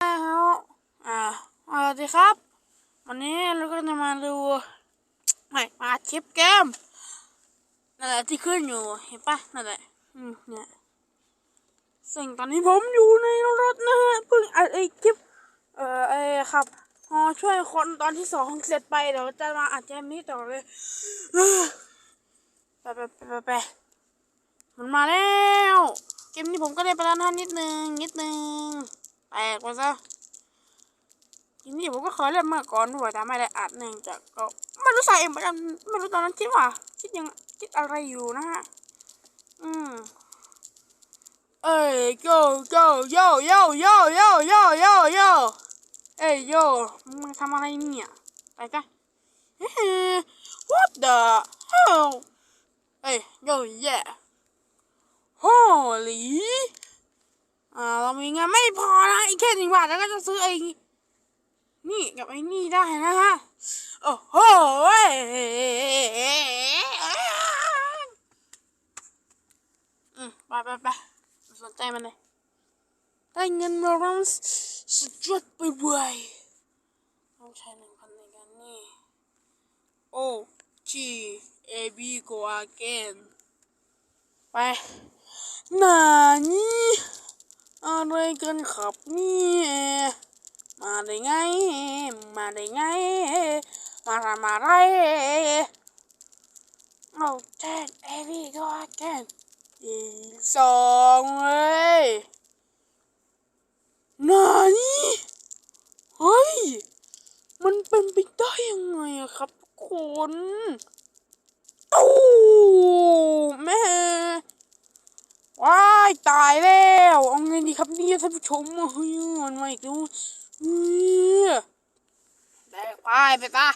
แล้วอ่าสวัสดีครับ วันนี้เราก็จะมาดูไม่มาคลิปเกมนั่นแหละที่ขึ้นอยู่เห็นปะนั่นแหละอืมเนี่ยสิ่งตอนนี้ผมอยู่ในรถนะฮะเพิ่งอัดไอ้คลิปเอ่อไอ้ครับพอช่วยคนตอนที่สองเสร็จไปเดี๋ยวจะมาอัดเกมนี้ต่อเลยไปไปไปไปไปมันมาแล้ว เกมนี้ผมก็ได้ไปแล้วนะนิดนึงนิดนึง แตกไปซะทีนี้ผมก็เคยเล่นมาก่อนด้วยแต่ไม่ได้อัดเนื่องจากก็ไม่รู้สาเหตุเหมือนกันไม่รู้ตอนนั้นคิดว่าคิดยังคิดอะไรอยู่นะฮะ อืม เอ้ยโยโยโยโยโยโยโยโยโยเอ้ยโยมึงทำอะไรเนี่ยไปกัน What the hell เอ้ยโยแย่ Holy อ่าเรามีเงินไม่พอนะอีกแค่หนึ่งบาทแล้วก็จะซื้อไอ้นี่กับไอ้นี่ได้นะฮะโอ้โหอืมไปไปไปสนใจมันเลยได้เงินมาแล้วสุดยอดไปเว้ยต้องใช้หนึ่งพันในการนี่โอ้ G A B go again ไปหนานี่ อะไรกันครับเนี่ยมาได้ไง มาได้ไง มาทำอะไรเอาแจ้งเอวี่ก็แกนอีกสองเลยนานี่เฮ้ย มันเป็นไปได้ยังไงอะครับทุกคนตู้แม่ ว้ายตายแล้วเอาไงดีครับเนี่ยท่านผู้ชมเฮ้ยมันมาอีกแล้วแบกไปไปตา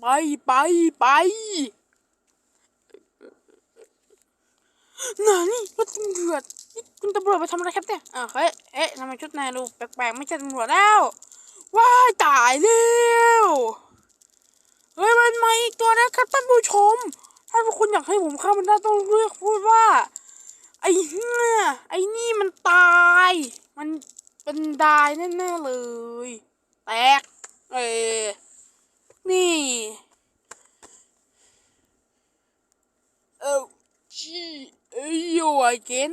ไปไปไปนานี่รถตำรวจนี่คุณตำรวจไปทำอะไรครับเนี่ยอ่าเฮ้ยเอ๊ะทำไมชุดนายดูแปลกๆไม่ใช่ตำรวจแล้วว้ายตายแล้ว เฮ้ยมันมาอีกตัวนะครับท่านผู้ชม ถ้าทุกคนอยากให้ผมเข้ามันได้ต้องเลือกพูดว่า ไอ้เนี่ยไอ้นี่มันตาย มันเป็นดายแน่ๆเลย แตก เออนี่ เออจีเอ้ยโยไอเกน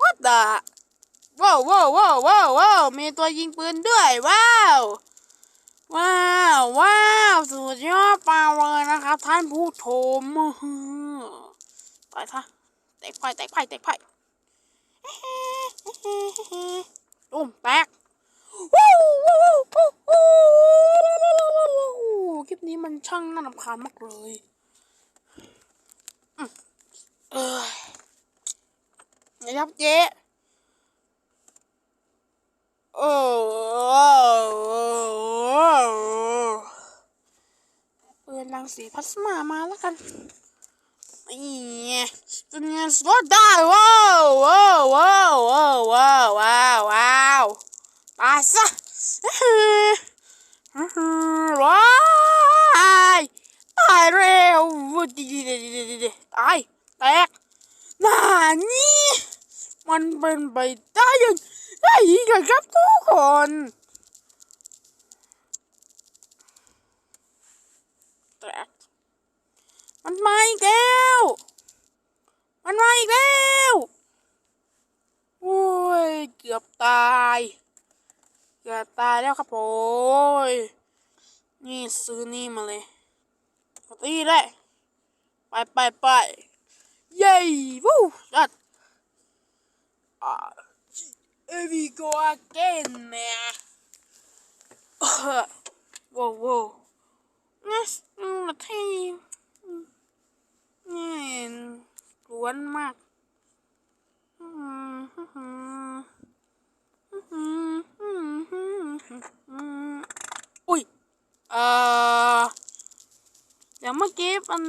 What the ว้าวว้าวว้าวว้าวว้าวมีตัวยิงปืนด้วยว้าวว้าวว้าวสุดยอดปาเลยนะครับ ท่านผู้ชมอื้อหือไปซะแตกไพ่แตกไพ่แตกไพ่ตุ้มแตกว้าวว้าวว้าวว้าวคลิปนี้มันช่างน่ารำคาญมากเลยเออนะครับเจ๊ โอ้เปิดรังสีพลาสมามาแล้วกันนี่เป็นไงสวอตได้ว้าวว้าวว้าวว้าวว้าวว้าวว้าวตายซะว้ายตายเร็วดีดีดีดีดีตายแตกนานี่มันเป็นไปได้ยัง ได้ยินกันครับทุกคนแตกมันมาอีกแล้ว มันมาอีกแล้ว โอ้ย เกือบตาย เกือบตายแล้วครับโอ้ย นี่ซื้อนี่มาเลยกดตีเลยไปไปไปเย้วู้จัดอ่า Here we go again, man. whoa, whoa. Yes, มาที่นี่กวนมากอุ้ยเอ่อเดี๋ยวเมื่อกี้มัน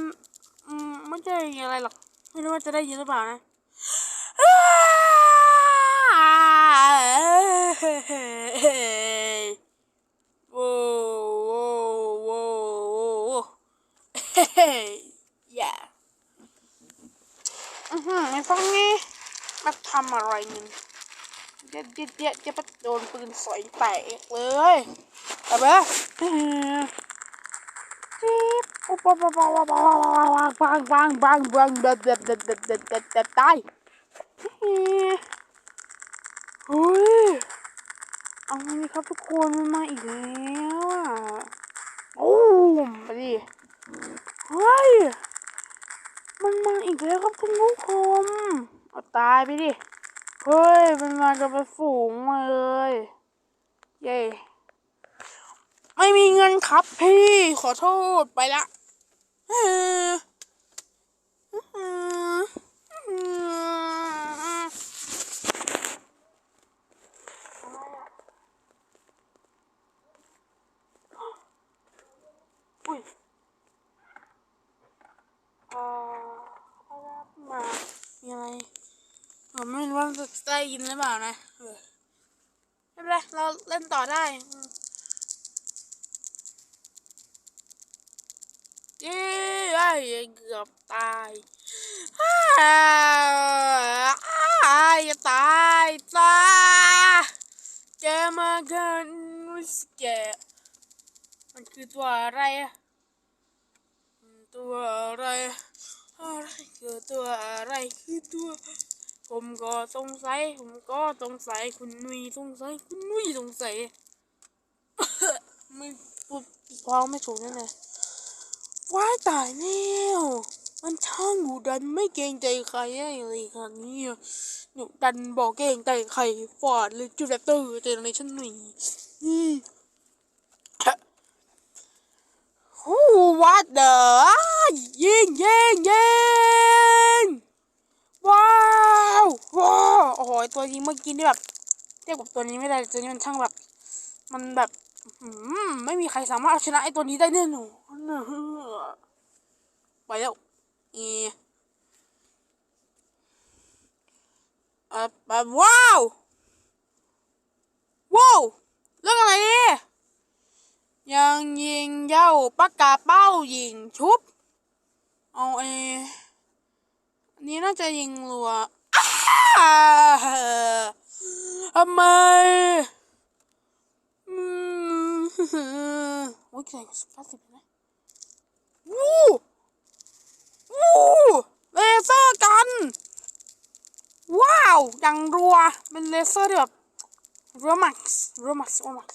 ไม่ใช่อะไรหรอก ไม่รู้ว่าจะได้ยินหรือเปล่านะ โว้โว้โว้โว้เฮ้ยอย่าอือหืไอ้พวกนี้มาทำอะไรนี่เด็ดเด็ดเด็ดจะไปโดนปืนสอยแตกเลยอะไปจีบอุปปปปปปบังบังบังบังเด็ดเด็ดเด็ดเด็ดเด็ดเด็ดตายเฮ้ย เอาไงดีครับทุกคนมันมาอีกแล้วอะโอ้มไปดิเฮ้ยมันมาอีกแล้วครับคุณผู้ชมเอาตายไปดิเฮ้ยมันมากันเป็นฝูงมาเลยเย้ไม่มีเงินครับพี่ขอโทษไปละเออเออเอออะไรอะอุ้ย เอ่ออะไรมา มีอะไรผม ได้ยินหรือเปล่านะไม่เป็นไรเราเล่นต่อได้อืมเย้เกือบตายอ้าวอ้ายตายตาแกมากันวิสแกมันคือตัวอะไรอะตัวอะไรอะไรคือตัวอะไรคือตัว ผมก็สงสัย ผมก็สงสัยคุณนุ้ยสงสัยคุณนุ้ยสงสัยไม่พูดพ้องไม่ถูกแน่เลยว้ายตายแล้วมันช่างดูดันไม่เกรงใจใครเลยค่ะเนี่ยหนูดันบอกเกรงใจใครฟอดหรือจูเลตเตอร์เจเนอเรชั่นหนึ่งอืมโอ้วัดเดอยิงยิงยิงว้าวว้าว โอ้โหตัวนี้เมื่อกี้นี่แบบเทียบกับตัวนี้ไม่ได้ตัวนี้มันช่างแบบ มันแบบไม่มีใครสามารถเอาชนะไอ้ตัวนี้ได้แน่นอนไปแล้วเอเออแบบว้าวว้าวเรื่องอะไรเนี่ยยังยิงเย้าปากกาเป้ายิงชุบเอาไอ้นนี้น่าจะยิงรัว ทำไมอืมโอ้ยใส่สุดสิบนะวู้วู้เลเซอร์กัน ว้าวยังรัว เป็นเลเซอร์ที่แบบรัวมักรัวมักรัวมัก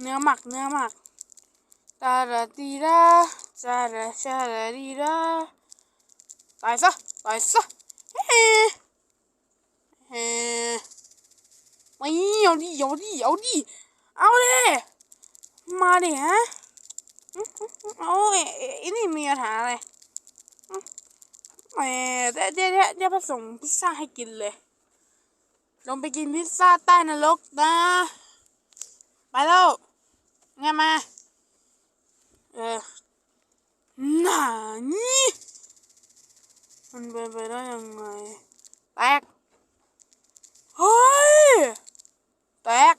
เนื้อหมักเนื้อหมักตาดาดีดาจาดาชาดาดีดาตายซะตายซะ ไม่เอาดิเอาดิเอาดิเอาดิมาดิฮะอื้ออื้ออื้อเอาไอ้ไอ้นี่มีปัญหาอะไรอื้อแหมเดี๋ยวเดี๋ยวเดี๋ยวเดี๋ยวไปส่งพิซซ่าให้กินเลย ลงไปกินพิซซ่าใต้นรกนะ ไปแล้วไงมา เออหนานี่ มันเป็นไปได้ยังไง แตก เฮ้ย แตก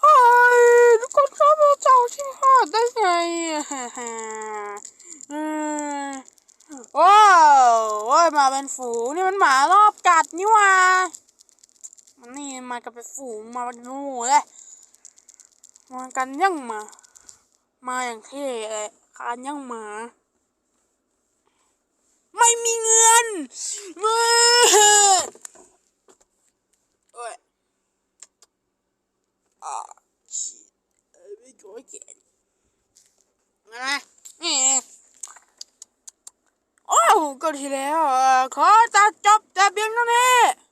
เฮ้ยทุกคนครับเราเจ้าที่หอดได้ไงฮ่าฮ่าออว้าวโอ้ยมาเป็นฝูงนี่มันหมารอบกัดนี่ว่ามันนี่มากับเป็นฝูงมาเป็นหมู่เลยมากันยังหมา มาอย่างเท่เลยคานยังหมา เงินมือโอ้ยอ่าชิเอ้ยไม่โกรธเกนนะนี่โอ้ก็ทีแล้ว ขอตัดจบแต่เพียงเท่านี้